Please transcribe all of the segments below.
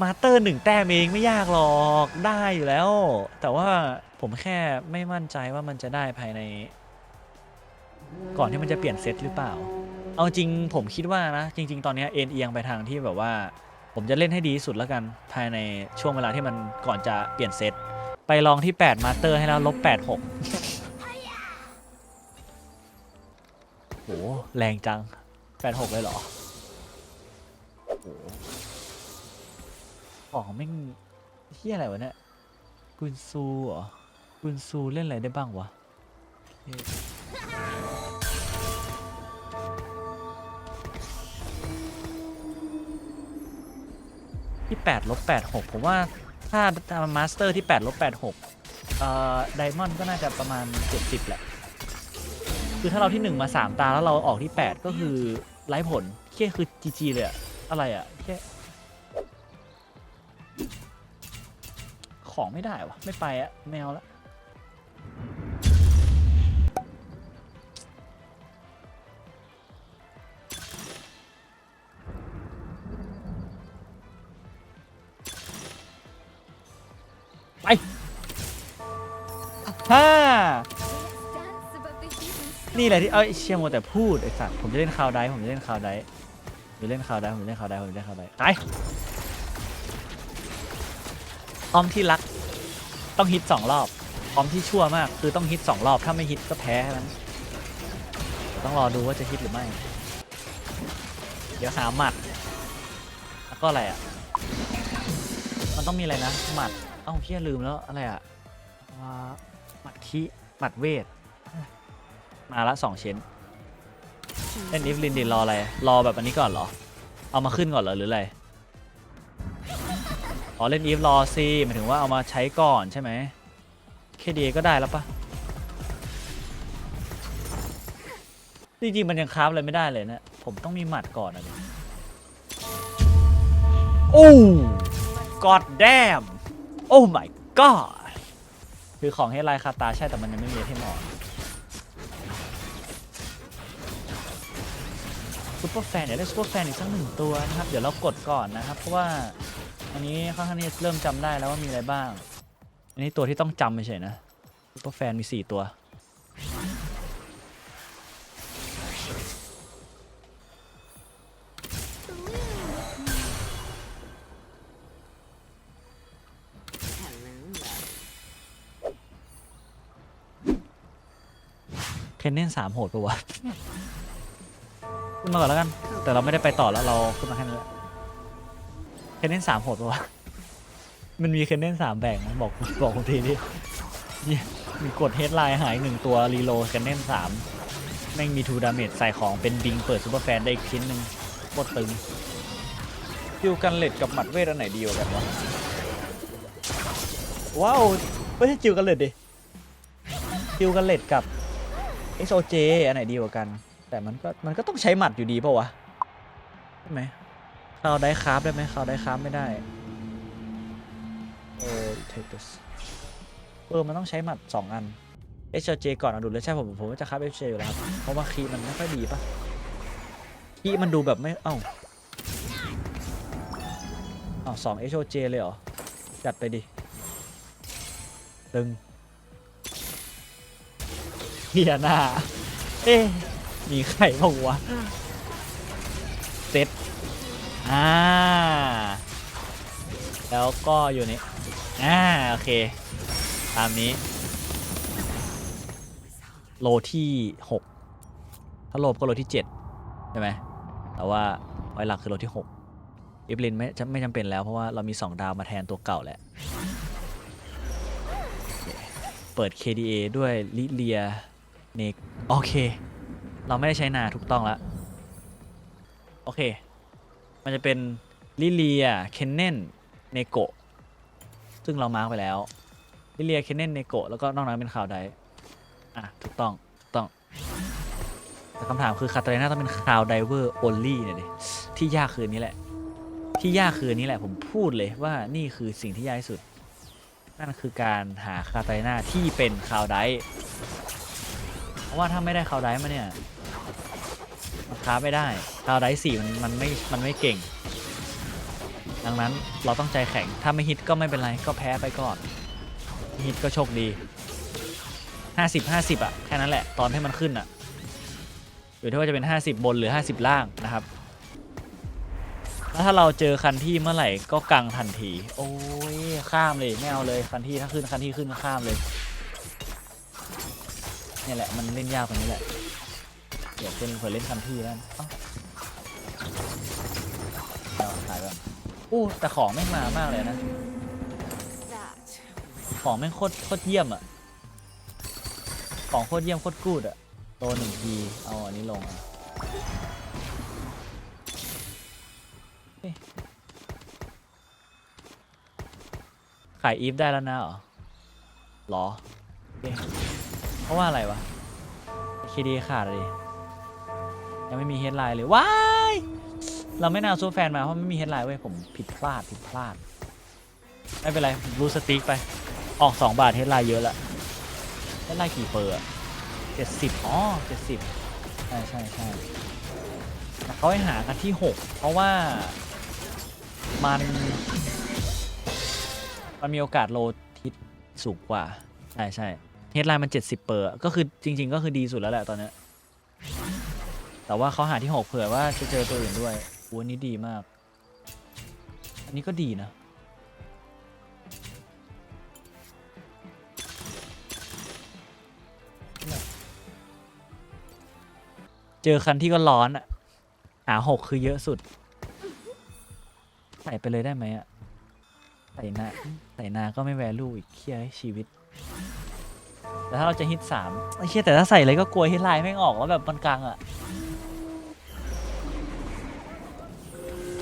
มาสเตอร์หนึ่งแต้มเองไม่ยากหรอกได้อยู่แล้ว แต่ว่าผมแค่ไม่มั่นใจว่ามันจะได้ภายใน ก่อนที่มันจะเปลี่ยนเซตหรือเปล่า เอาจริงผมคิดว่านะ จริง ๆ ตอนนี้เอ็นเอียงไปทางที่แบบว่า ผมจะเล่นให้ดีที่สุดแล้วกันภายในช่วงเวลาที่มันก่อนจะเปลี่ยนเซตไปลองที่ 8 มาสเตอร์ให้แล้วลบ8 6โหแรงจัง 8 6 เลยเหรอ ของไม่งเฮียอะไรวะเนี่ยกุนซูเหรอกุนซูเล่นอะไรได้บ้างวะที่8ลบ86ผมว่าถ้าตามมาสเตอร์ที่8ลบ86เอ่อไดมอนด์ก็น่าจะประมาณ 70 แหละ คือถ้าเราที่ 1 มา 3 ตาแล้วเราออกที่ 8 ก็คือไร้ผลแค่คือ GG เลยอะอะไรอะแค่ ของไม่ได้วะไม่ไปอะแมวละไปฮ่านี่แหละที่เอ้ยเชียร์มัวแต่พูดไอ้สัตว์ผมจะเล่นคาวไดผมจะเล่นคาวไดผมจะเล่นคาวไดผมจะเล่นคาวไดผมจะเล่นคาวไดไป ออมที่รัก ต้องฮิตสองรอบออมที่ชั่วมาก คือต้องฮิตสองรอบถ้าไม่ฮิตก็แพ้แค่นั้นต้องรอดูว่าจะฮิตหรือไม่ เดี๋ยวหาหมัดแล้วก็อะไรอะ มันต้องมีอะไรนะหมัดเอ้าเพี้ยลืมแล้วอะไรอะอ่าหมัดคิหมัดเวท มาละสองชิ้นเล่นอิฟลินดิรออะไร รอแบบอันนี้ก่อนเหรอ เอามาขึ้นก่อนเหรอหรืออะไร อ๋อเล่นอีฟรอซีหมายถึงว่าเอามาใช้ก่อนใช่ไหมเคดีก็ได้แล้วปะจริงๆมันยังคราฟอะไรไม่ได้เลยนะ ผมต้องมีหมัดก่อนอะดิโอ้ god damn โอ้ my god คือของให้ไลายคาตาใช่แต่มันยังไม่มีให้หมอนซูเปอร์แฟนเดี๋ยวได้ซูเปอร์แฟนอีกสักหนึ่งตัวนะครับ เดี๋ยวเรากดก่อนนะครับ เพราะว่า อันนี้ค่อนข้างที่จะเริ่มจำได้แล้วว่ามีอะไรบ้าง อันนี้ตัวที่ต้องจำเฉยๆนะซูเปอร์แฟนมี 4 ตัว เคนเน่นสามโหดปะวะ ขึ้นมาก่อนแล้วกัน แต่เราไม่ได้ไปต่อแล้วเราขึ้นมาแค่นั้นแหละ คนเน่นสามโหดปะวะ มันมีเคนเน่นสามแบ่งนะบอกบอกคนทีนี่เนี่ยมีกดเฮดไลน์หายหนึ่งตัวรีโหลดเคนเน่นสามแม่งมีทูดาเมจใส่ของเป็นบิงเปิดซูเปอร์แฟนได้อีกชิ้นหนึ่งโคตรตึงดิวกันเล็ดกับหมัดเวทอันไหนดีกว่ากันวะ ว้าวไม่ใช่จิวกันเล็ดดิจิวกันเล็ดกับ XOJ อันไหนดีกว่ากัน แต่มันก็มันก็ต้องใช้หมัดอยู่ดีเปล่าวะ ใช่ไหม เราได้คราฟได้ไหมเราได้คราฟไม่ได้เออ take this เออมันต้องใช้หมัด 2 อัน XOJ ก่อนเอาดูเลยใช่ผมผมว่าจะคราฟ XOJ อยู่แล้วครับเพราะว่าคีย์มันไม่ค่อยดีปะคีย์มันดูแบบไม่เอ้าเอ้าสอง XOJ เลยเหรอ จัดไปดิตึงเฮียหน้า เอ๊ะมีใครบ้างวะเซต อ่า แล้วก็อยู่นี่อ่าโอเค ตามนี้ โลที่ 6 ถ้าโลก็โลที่ 7 ใช่ไหม แต่ว่าไว้หลักคือโลที่ 6 อิฟลินไม่จไม่จำเป็นแล้วเพราะว่าเรามี 2 ดาวมาแทนตัวเก่าแหละเปิด KDA ด้วยลิเลียเนกโอเค เราไม่ได้ใช้นาถูกต้องแล้ว โอเค มันจะเป็นลิเลียเคนเนนเนโกะซึ่งเรามาร์กไปแล้วลิเลียเคนเนนเนโกะแล้วก็นอกนั้นเป็นข่าวใดอะถูกต้องถูกต้อง แต่คำถามคือคาตาเลน่าต้องเป็นคาวไดเวอร์โอลลี่เนี่ยดิที่ยากคืนนี้แหละ ที่ยากคืนนี้แหละผมพูดเลยว่านี่คือสิ่งที่ยากที่สุด นั่นคือการหาคาตาเลน่าที่เป็นคาวไดเพราะว่าถ้าไม่ได้คาวไดมาเนี่ย มันค้าไม่ได้คาวไดสี่มันมันไม่มันไม่เก่ง ดังนั้นเราต้องใจแข็งถ้าไม่ฮิตก็ไม่เป็นไรก็แพ้ไปก่อนฮิตก็โชคดี 50 50 อะ แค่นั้นแหละ ตอนให้มันขึ้นอะอยู่ที่ว่าจะเป็น 50 บนหรือ 50 ล่างนะครับ แล้วถ้าเราเจอคันที่เมื่อไหร่ก็กังทันที โอ้ยข้ามเลยไม่เอาเลยคันที่ถ้าขึ้นคันที่ขึ้นก็ข้ามเลยนี่แหละมันเล่นยากกว่านี้แหละ เดี๋ยวเป็นเผื่อเล่นคันที่นั่นเอ้าเอาขายก่อนอู้แต่ของแม่งมามากเลยนะของแม่งโคตรโคตรเยี่ยมอะของโคตรเยี่ยมโคตรกูดอะโตหนึ่งทีเอาอันนี้ลงอะเอ๊ะขายอีฟได้แล้วนะเหรอหรอเอ๊ะเพราะว่าอะไรวะเคดีขาดเลย ยังไม่มีเฮดไลน์เลยว้ายเราไม่น่าซูเปอแฟนมาเพราะไม่มีเฮดไลน์เว้ยผมผิดพลาดผิดพลาด ไม่เป็นไรรูสติ๊กไป ออก 2 บาทเฮดไลน์เยอะละเฮดไลน์กี่เปอร์เจ็ดสิบอ๋อเจ็ดสิบใช่ใช่ใช่เขาให้หากันที่ 6 เพราะว่ามัน มันมีโอกาสโลทิศสูงกว่า ใช่ใช่เฮดไลน์มัน 70 เปอร์ก็คือจริง ๆ ก็คือดีสุดแล้วแหละตอนนี้ แต่ว่าเขาหาที่6เผื่อว่าจะเจอตัวอื่นด้วยอันนี้ดีมาก อันนี้ก็ดีนะ เจอคันที่ก็ร้อนอะหาหกคือเยอะสุด ใส่ไปเลยได้ไหมอะใส่นาใส่นาก็ไม่แวลูอีกเคียดให้ชีวิต แต่ถ้าเราจะฮิตสามไอ้เชี่ยแต่ถ้าใส่เลยก็กลัวฮิตไลน์ไม่ออกแล้วแบบมันกลางอะ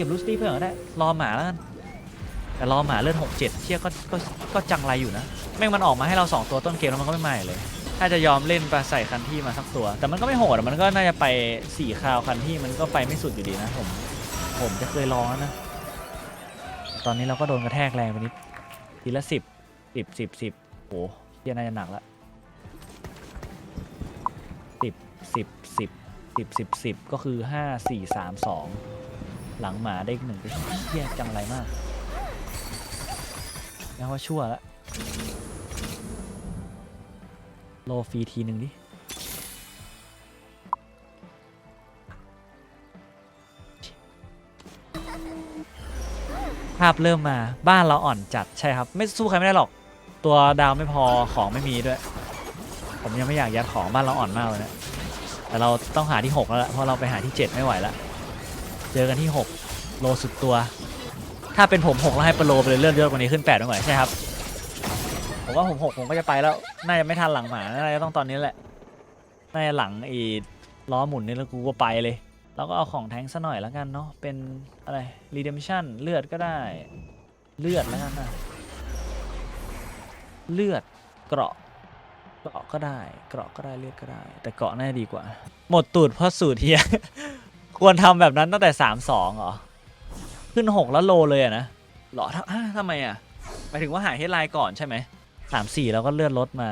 ก็บลูสตี้เพื่อนก็ได้รอหมาแล้วกันแต่รอหมาเลือดหกเจ็ดเชี่ยก็ก็ก็จังไรอยู่นะแม่งมันออกมาให้เราสองตัวต้นเกมแล้วมันก็ไม่มาอีกเลย ถ้าจะยอมเล่นไปใส่คันที่มาสักตัว แต่มันก็ไม่โหดอะมันก็น่าจะไปสี่คราวคันที่มันก็ไปไม่สุดอยู่ดีนะผมผมจะเคยลองนะ ตอนนี้เราก็โดนกระแทกแรงไปนิดทีละสิบสิบสิบสิบโหเหี้ยน่าจะหนักละสิบสิบสิบสิบสิบสิบก็คือห้าสี่สามสอง หลังหมาได้อีกหนึ่งเหี้ยจังไรมากแล้วว่าชั่วละโลฟรีทีหนึ่งดิภาพเริ่มมาบ้านเราอ่อนจัดใช่ครับ ไม่สู้ใครไม่ได้หรอก ตัวดาวไม่พอของไม่มีด้วย ผมยังไม่อยากยัดของบ้านเราอ่อนมากเลยนะแต่เราต้องหาที่ 6 แล้วละเพราะเราไปหาที่ 7 ไม่ไหวแล้ว เจอกันที่ 6 โลสุดตัว ถ้าเป็นผม6แล้วให้ปโลไปเลยเลื่อนเยอะกว่านี้ขึ้น8ไม่ไหวใช่ครับ ผมว่าผมหกผมก็จะไปแล้ว น่าจะไม่ทันหลังหมา น่าจะต้องตอนนี้แหละ น่าจะหลังอีล้อหมุนนี่แล้วกูก็ไปเลย แล้วก็เอาของแทงซะหน่อยแล้วกันเนาะ เป็นอะไร redemption เลือดก็ได้ เลือดแล้วกันนะเลือดเกราะเกราะก็ได้ เกราะก็ได้เลือดก็ได้ แต่เกราะน่าดีกว่า หมดตูดเพราะสูตรเฮีย ควรทำแบบนั้นตั้งแต่สามสองเหรอ ขึ้นหกแล้วโลเลยอะนะเหรอทำอ้าทำไมอะหมายถึงว่าหายเฮดไลน์ก่อนใช่ไหมสามสี่แล้วก็เลื่อนรถมา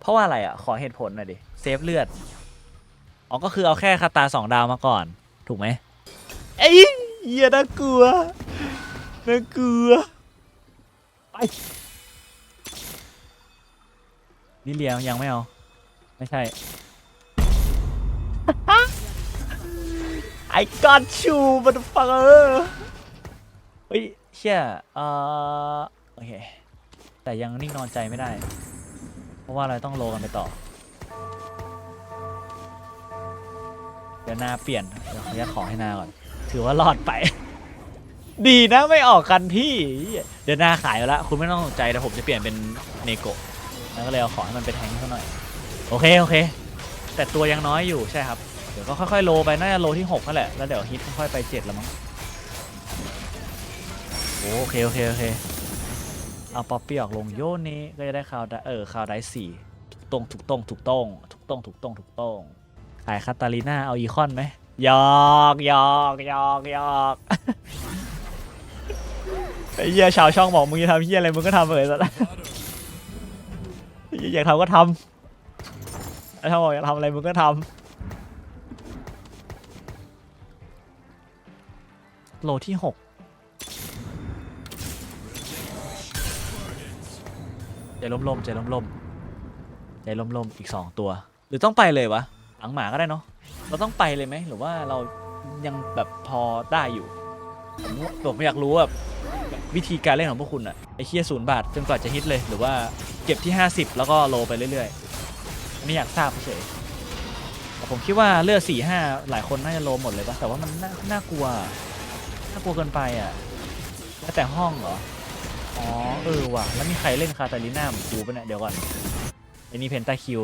เพราะว่าอะไรอะ ขอเหตุผลหน่อยดิ เซฟเลือด อ๋อ ก็คือเอาแค่คาตาสองดาวมาก่อน ถูกไหมเอ้ยเหี้ยน่ากลัว น่ากลัว ไปลิเลียยังไม่เอา ไม่ใช่ I got you motherfucker เฮ้ยเชี่ยเอ่อโอเค แต่ยังนิ่งนอนใจไม่ได้ เพราะว่าเราต้องโลกันไปต่อ เดี๋ยวหน้าเปลี่ยน เดี๋ยวขออนุญาตขอให้หน้าก่อน ถือว่ารอดไป ดีนะไม่ออกกันที่ เดี๋ยวหน้าขายแล้ว คุณไม่ต้องสนใจแต่ผมจะเปลี่ยนเป็นเนโกะแล้วก็เลยเอาของให้มันเป็นแทงค์เขาหน่อย โอเคโอเค แต่ตัวยังน้อยอยู่ใช่ครับ เดี๋ยวก็ค่อยๆโลไปน่าจะโลที่6นั่นแหละแล้วเดี๋ยวฮิตค่อยๆไป7แล้วมั้งโอเคโอเคโอเคเอาป๊อปปี้ออกลงโยนนี้ก็จะได้คาวได้เออคาวได้สี่ถูกต้องถูกต้องถูกต้องถูกต้องถูกต้องถูกต้องขายคาตาลีน่าเอาอีคอนไหมยอกยอกยอกยอกไอ้เหี้ยชาวช่องบอกมึงจะทำเหี้ยอะไรมึงก็ทำเลยสัตว์อยากทำก็ทำไอ้ช่องบอกอยากทำอะไรมึงก็ทำ โลที่6เจลมลมเจลมลมเจลมลมอีก 2 ตัว หรือต้องไปเลยวะหลังหมาก็ได้เนาะเราต้องไปเลยไหมหรือว่าเรายังแบบพอได้อยู่ผมไม่อยากรู้แบบวิธีการเล่นของพวกคุณอะไอเคียศูนย์บาทจนกว่าจะฮิตเลย หรือว่าเก็บที่ 50 แล้วก็โลไปเรื่อยๆไม่อยากทราบเฉยผมคิดว่าเลือดสี่ห้าหลายคนน่าจะโลหมดเลยปะแต่ว่ามันน่ากลัว น่ากลัวเกินไปอะ แล้วแต่ห้องเหรอ อ๋อ เออว่ะ แล้วมีใครเล่นคาตาลิน่าเหมือนกูปะเนี่ย เดี๋ยวก่อนไอ้นี่เพนตาคิว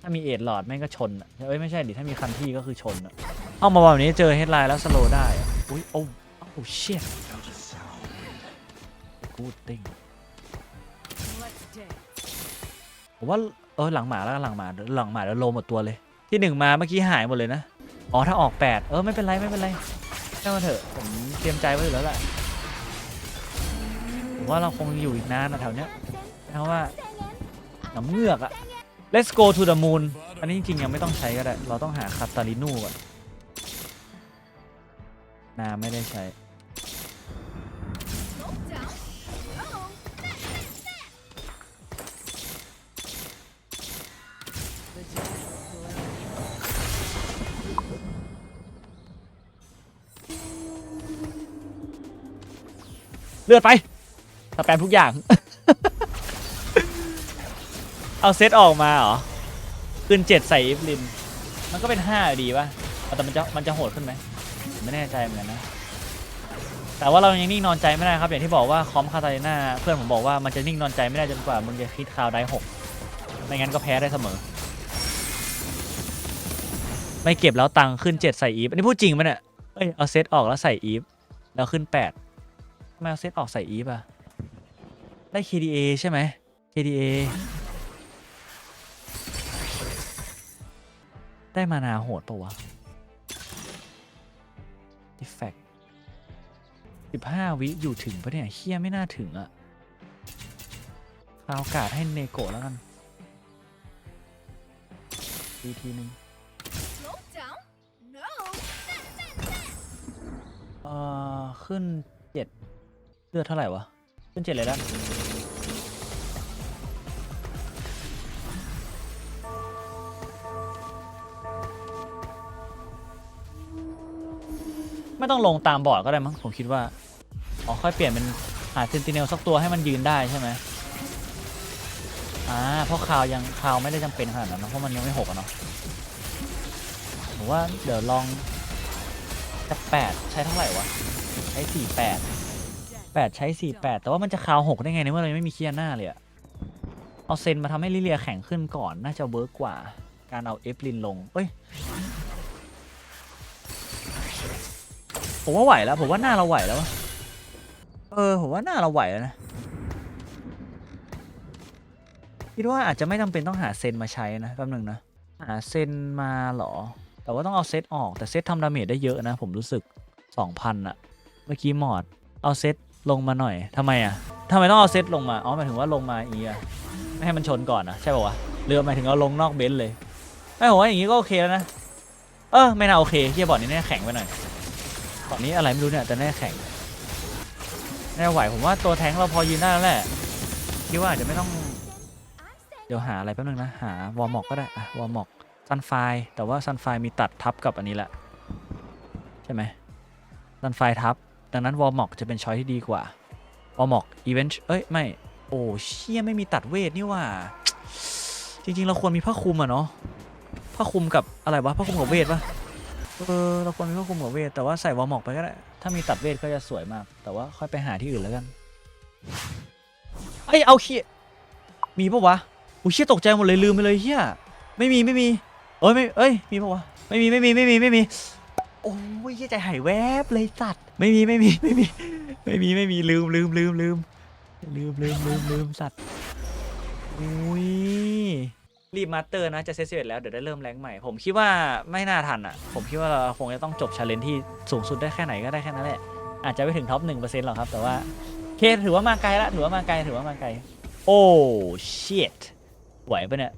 ถ้ามีเอ็ดหลอดแม่งก็ชนอะเอ้ยไม่ใช่ดิ ถ้ามีคันที่ก็คือชนอะเอามาแบบนี้เจอเฮดไลน์แล้วสโลได้ อุ้ยโอ้โอ้เชี่ยกูติ้งผมว่าเออหลังหมาแล้วหลังหมาหลังหมาแล้วโลหมดตัวเลย ที่หนึ่งมาเมื่อกี้หายหมดเลยนะ อ๋อถ้าออกแปดเออไม่เป็นไรไม่เป็นไร แค่มาเถอะผมเตรียมใจไว้อยู่แล้วแหละผมว่าเราคงอยู่อีกนานนะแถวเนี้ยเพราะว่าหน้ำเงือกอะ let's go to the moon อันนี้จริงๆยังไม่ต้องใช้ก็ได้ เราต้องหาคาตาลินูก่อนนาไม่ได้ใช้ เลือดไปสแปมทุกอย่าง เอาเซตออกมาเหรอขึ้นเจ็ดใส่อีฟลิน มันก็เป็นห้าดีป่ะแต่มันจะมันจะโหดขึ้นไหมไม่แน่ใจเหมือนกันนะ แต่ว่าเรายังนิ่งนอนใจไม่ได้ครับ อย่างที่บอกว่าคอมคาตาลิน่าเพื่อนผมบอกว่ามันจะนิ่งนอนใจไม่ได้จนกว่ามึงจะคิดคาวได้หกไม่งั้นก็แพ้ได้เสมอ ไม่เก็บแล้วตังค์ขึ้นเจ็ดใส่อีฟอันนี้พูดจริงปะเนี่ยเอ้ยเอาเซตออกแล้วใส่อีฟแล้วขึ้นแปด ไมเอาเซตออกใส่อีฟอะได้ KDA ใช่ไหม KDA ได้มานาโหดปะวะ Defect 15วิอยู่ถึงปะเนี่ยเฮียไม่น่าถึงอะเอาโอกาสให้เนโกะแล้วกันทีทีหนึง Slow down. No. เอ่อ ขึ้นเจ็ด เลือดเท่าไหร่วะขึ้นเจ็ดเลยแล้วไม่ต้องลงตามบอร์ดก็ได้มั้งผมคิดว่าอ๋อค่อยเปลี่ยนเป็นหาเซนติเนลสักตัวให้มันยืนได้ใช่ไหมอ่าเพราะคาวยังคาวไม่ได้จำเป็นขนาดนั้นนะเพราะมันยังไม่หกอะเนาะผมว่าเดี๋ยวลองจะแปดใช้เท่าไหร่วะใช้สี่แปด แปดใช้สี่แปดแต่ว่ามันจะคาวหกได้ไงในเมื่อเราไม่มีเคียร์หน้าเลยอะเอาเซนมาทำให้ลิเลียแข็งขึ้นก่อน น่าจะเวิร์กกว่า การเอาเอฟลินลง เอ้ย ผมว่าไหวแล้ว ผมว่าหน้าเราไหวแล้ว เออ ผมว่าหน้าเราไหวแล้วนะ คิดว่าอาจจะไม่จำเป็นต้องหาเซนมาใช้นะแป๊บนึงนะ หาเซนมาเหรอ แต่ว่าต้องเอาเซตออก แต่เซตทำดาเมจได้เยอะนะ ผมรู้สึก 2,000อะเมื่อกี้มอด เอาเซต ลงมาหน่อยทำไมอะทำไมต้องเอาเซตลงมา อ๋อหมายถึงว่าลงมาอีอะไม่ให้มันชนก่อนนะใช่ป่าวะเรือหมายถึงเอาลงนอกเบนซ์เลยไม่ผมว่าอย่างนี้ก็โอเคแล้วนะ เออไม่น่าโอเคเฮียบอร์ดนี้น่าแข็งไปหน่อยบอร์ดนี้อะไรไม่รู้เนี่ยแต่น่าแข็งน่าไหวผมว่าตัวแทงเราพอยืนได้แล้วแหละคิดว่าอาจจะไม่ต้อง เดี๋ยวหาอะไรแป๊บนึงนะ หาวอร์มอกก็ได้อะวอร์มอกซันไฟแต่ว่าซันไฟมีตัดทับกับอันนี้แหละ ใช่ไหมซันไฟทับ ดังนั้นวอร์มอกจะเป็นช้อยที่ดีกว่าวอร์มอกอีเวนต์เอ้ย ไม่ โอ้เชี่ยไม่มีตัดเวทนี่ว่า จริง ๆ เราควรมีผ้าคลุมอะเนาะผ้าคลุมกับอะไรวะผ้าคลุมกับเวทปะเออเราควรมีผ้าคลุมกับเวทแต่ว่าใส่วอร์มอกไปก็ได้ถ้ามีตัดเวทก็จะสวยมาก แต่ว่าค่อยไปหาที่อื่นแล้วกันเอ้เอาเคียมีปะวะอุ้ยเชี่ยตกใจหมดเลยลืมไปเลยเฮียไม่มีไม่มีเอ้ยไม่เอ้ยมีปะวะไม่มีไม่มีไม่มีไม่มี โอ้ยใจหายแวบเลยสัตว์ ไม่มีไม่มีไม่มีไม่มีไม่มีลืมลืมลืมลืมลืมลืมลืมลืมสัตว์อุ้ยรีบมาสเตอร์นะจะเซสเอ็ดแล้วเดี๋ยวได้เริ่มแรงใหม่ ผมคิดว่าไม่น่าทันอะ ผมคิดว่าเราคงจะต้องจบชาเลนจ์ที่สูงสุดได้แค่ไหนก็ได้แค่นั้นแหละ อาจจะไม่ถึงท็อปหนึ่งเปอร์เซ็นต์หรอกครับ แต่ว่าเคถือว่ามาไกลละถือว่ามาไกลถือว่ามาไกล โอ้ชิตไหวปะเนี่ย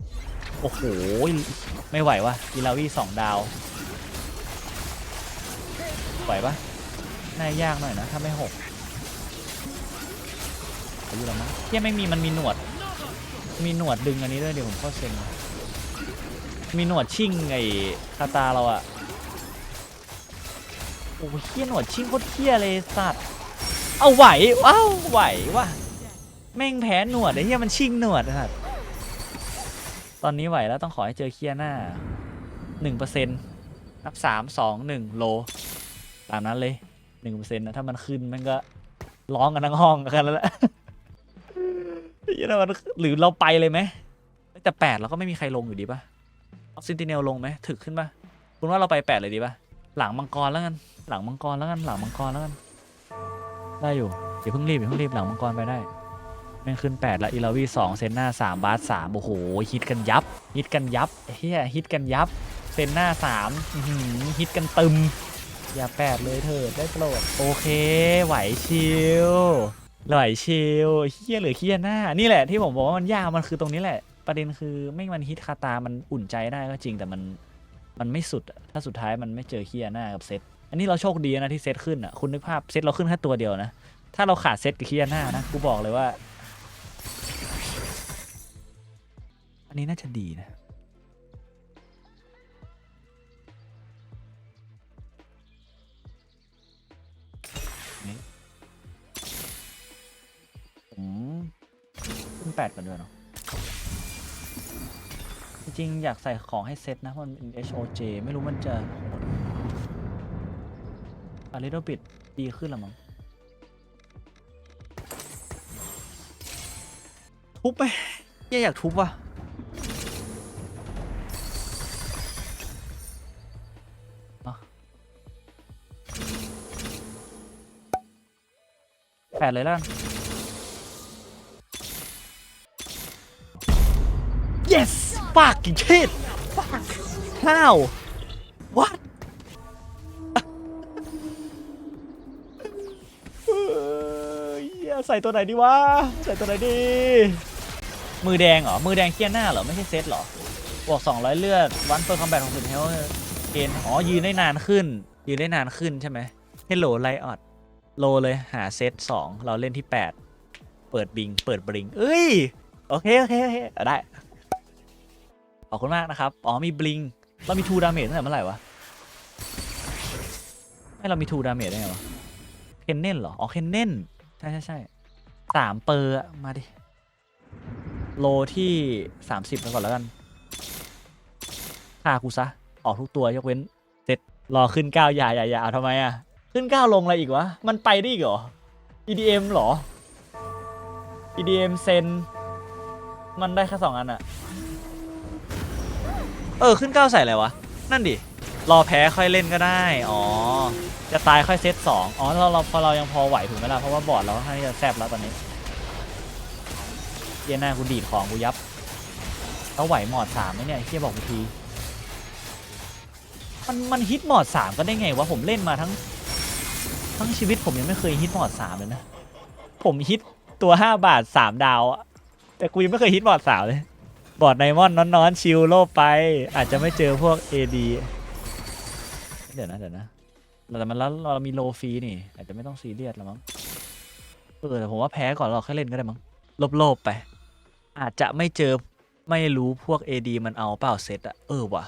โอ้โห ไม่ไหววะอีลาวี่สองดาว ไหวปะน่ายากหน่อยนะ ถ้าไม่หกอยู่แล้วมั้งเฮียไม่มีมันมีหนวด มีหนวดดึงอันนี้ด้วยเดี๋ยวผมเข้าเซ็นมีหนวดชิ่งไอ้คาตาเราอะโอ้เฮียหนวดชิ่งโคตรเฮียเลยสัตว์เอาไหวว้าวไหวว่ะแม่งแพ้หนวดไอ้เฮียมันชิ่งหนวดนะสัตว์ตอนนี้ไหวแล้วต้องขอให้เจอเคียหน้าหนึ่งเปอร์เซ็นต์นับสามสองหนึ่งโลามนั้นเลยหนึ่งเปอร์เซ็นต์นะถ้ามันขึ้นมันก็ร้องกันทั้งห้องกันแล้วแหละยถ้ามันหรือเราไปเลยไหมแต่แปดเราก็ไม่มีใครลงอยู่ดีป่ะเอาซินติเนลลงไหมถึกขึ้นป่ะคุณว่าเราไปแปดเลยดีป่ะหลังมังกรแล้วกันหลังมังกรแล้วกันหลังมังกรแล้วกันได้อยู่อย่าเพิ่งรีบอย่าเพิ่งรีบหลังมังกรไปได้แม่งขึ้นแปดแล้วอีลาวีสองเซนหน้าสามบาสสามโอ้โหฮิตกันยับ ฮิตกันยับเฮียฮิตกันยับ เซนหน้าสามฮิตกันตึม อย่าแปดเลยเถิดได้โปรดโอเค ไหวชิลไหวชิลเฮียหลือเฮียหน้า นี่แหละที่ผมบอกว่ามันยากมันคือตรงนี้แหละ ประเด็นคือไม่มันฮิตคาตา มันอุ่นใจได้ก็จริงแต่มันมันไม่สุด ถ้าสุดท้ายมันไม่เจอเฮียหน้ากับเซตอันนี้เราโชคดีนะที่เซตขึ้นอะคุณนึกภาพเซตเราขึ้นแค่ตัวเดียวนะ ถ้าเราขาดเซตกับเฮียหน้านะกูบอกเลยว่า อันนี้น่าจะดีนะ ขึ้นแปดก่อนด้วยเนาะจริงๆอยากใส่ของให้เซ็ตนะเพราะมันเป็น HOJ ไม่รู้มันจะโหดอะลิโดบิดดีขึ้นละมั้งทุบไปเหี้ยอยากทุบว่ะแปดเลยแล้ว yes fucking shit fuck how what เฮียใส่ตัวไหนดีวะ ใส่ตัวไหนดี มือแดงเหรอ มือแดงเคียนหน้าเหรอ ไม่ใช่เซตเหรอ บวก 200 เลือด วันเปิดคอมแบทของสุดเฮลเกณฑ์อ๋อ ยืนได้นานขึ้น ยืนได้นานขึ้นใช่ไหม Hello l i ออดโลเลยหาเซต2 เราเล่นที่ 8 เปิดบิง เปิดบริง เอ้ย โอเค โอเค โอเค ได้ ขอบคุณมากนะครับ อ๋อมีบลิง เรามีทูดาเมจตั้งแต่เมื่อไหร่วะ ให้เรามีทูดาเมจได้ไงวะ เคนเน่นเหรอ อ๋อ เคนเน่น ใช่ใช่ใช่สามเปอร์มาดิ โลที่สามสิบไปก่อนแล้วกันฆ่ากูซะ ออกทุกตัวยกเว้นเซ็ตรอขึ้นเก้าอย่าอย่าอย่าเอาทำไมอะขึ้นเก้าลงอะไรอีกวะ มันไปได้อีกเหรอ EDM เหรอ EDM เซนมันได้แค่สองอันอะ เออขึ้นเก้าใส่อะไรวะ นั่นดิ รอแพ้ค่อยเล่นก็ได้ อ๋อ จะตายค่อยเซตสองอ๋อเราเราพอเรายังพอไหวถูกไหมล่ะ เพราะว่าบอร์ดเราค่อนข้างจะแซบแล้วตอนนี้ เย็นหน้ากูดีดของกูยับเราไหวหมอดสามไหมเนี่ยไอ้เฮียบอกกูที มันมันฮิตหมอดสามก็ได้ไงวะผมเล่นมาทั้ง ทั้งชีวิตผมยังไม่เคยฮิตหมอดสามเลยนะ ผมฮิตตัวห้าบาทสามดาวอะแต่กูยังไม่เคยฮิตหมอดสามเลย บอดไนมอนนอนๆ ชิลโลไป อาจจะไม่เจอพวก AD เดี๋ยวนะเดี๋ยวนะแต่มันแล้วเรามีโลฟรีนี่ อาจจะไม่ต้องซีเรียสแล้วมั้งเออแต่ผมว่าแพ้ก่อนเราแค่เล่นก็ได้มั้งโลบๆไป อาจจะไม่เจอไม่รู้พวก AD มันเอาเปล่าเซตอะเออว่ะ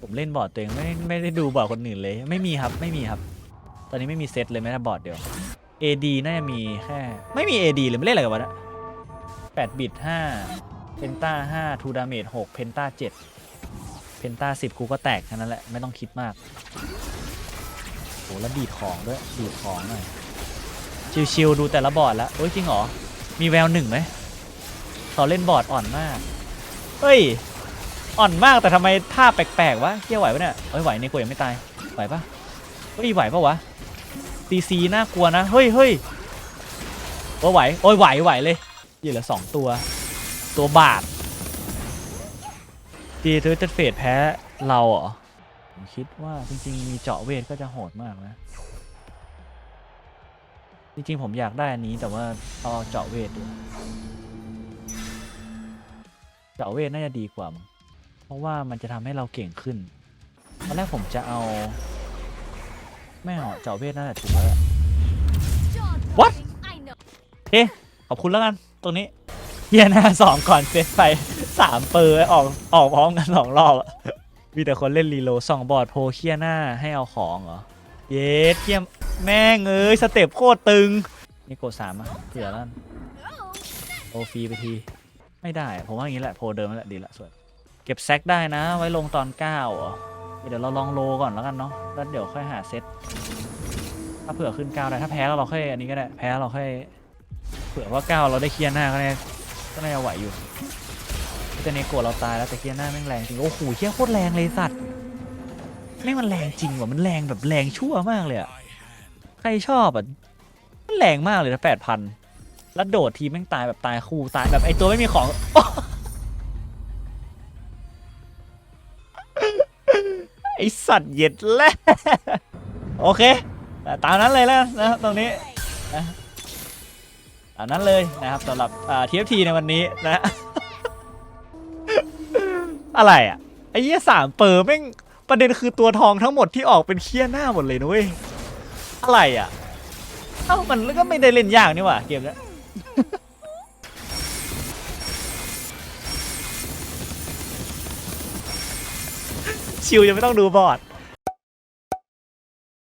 ผมเล่นบอร์ดตัวเองไม่ไม่ได้ดูบอร์ดคนอื่นเลย ไม่มีครับไม่มีครับ ตอนนี้ไม่มีเซตเลยแม้แต่บอร์ดเดียว AD น่าจะมีแค่ ไม่มี AD เลยไม่เล่นอะไรกันวะนี่ย8บิต5 เพนต้า5ทูดาเมจ6เพนต้า7เพนต้า10กูก็แตกแค่นั้นแหละ ไม่ต้องคิดมากโหแล้วดีดของด้วยดีดของหน่อยชิวๆดูแต่ละบอร์ดแล้วโอ้ยจริงเหรอ มีแววหนึ่งไหมเขาเล่นบอร์ดอ่อนมากเฮ้ยอ่อนมากแต่ทำไมท่าแปลกๆวะเที่ยวไหวปะเนี่ยเฮ้ยไหวในกูยังไม่ตายไหวปะเฮ้ยไหวปะวะซีซีน่ากลัวนะเฮ้ยเฮ้ยโอ้ยไหวโอ้ยไหวไหวเลยยี่เหลือสองตัว ตัวบาทดีเทอร์เจเฟดแพ้เราเหรอ ผมคิดว่าจริงๆ มีเจาะเวทก็จะโหดมากนะ จริงๆ ผมอยากได้อันนี้แต่ว่าเอาเจาะเวทดีกว่าเจาะเวทน่าจะดีกว่ามั้งเพราะว่ามันจะทำให้เราเก่งขึ้นตอนแรกผมจะเอาไม่เอาเจาะเวทน่าจะถูกแล้วแหละ Jaw What? dropping, I know. เอ๊ะขอบอบคุณแล้วกัน ตรงนี้เฮียหน้าสองก่อนเซตไปสามเปอร์ออกออกพร้อมกันสองรอบอะมีแต่คนเล่นรีโลสองบอร์ดโพเคียหน้าให้เอาของเหรอ เย็ดเยี่ยแม่งเอ้ยสเต็ปโคตรตึง นี่กดสามอะเผื่อแล้วกันโอฟีไปที ไม่ได้ ผมว่าอย่างนี้แหละโพลเดิมแหละดีละสวย เก็บแซกได้นะ ไว้ลงตอน9เหรอเดี๋ยวเราลองโลก่อนแล้วกันเนาะแล้วเดี๋ยวค่อยหาเซตถ้าเผื่อขึ้น9ได้ถ้าแพ้เราค่อยอันนี้ก็ได้แพ้เราค่อยเผื่อว่า9เราได้เคลียร์หน้าก็ได้ ก็น่าจะไหวอยู่แต่เนโกะเราตายแล้วแต่เคลียร์หน้าแม่งแรงจริงโอ้โหเฮี้ยโคตรแรงเลยสัตว์แม่งมันแรงจริงว่ะมันแรงแบบแรงชั่วมากเลยอะใครชอบอะมันแรงมากเลยนะแปดพันแล้วโดดทีแม่งตายแบบตายคู่ตายแบบไอตัวไม่มีของไอสัตว์เย็ดแล่โอเคแต่ตามนั้นเลยแล้วนะตรงนี้ ตามนั้นเลยนะครับสำหรับทีเอฟทีในวันนี้นะ อะไรอะไอ้เหี้ยสามเปอร์แม่งประเด็นคือตัวทองทั้งหมดที่ออกเป็นเคี้ยหน้าหมดเลยนุ้ยอะไรอะเอ้ามันก็ไม่ได้เล่นยากนี่หว่าเกมเนี้ยชิวยังไม่ต้องดูบอร์ด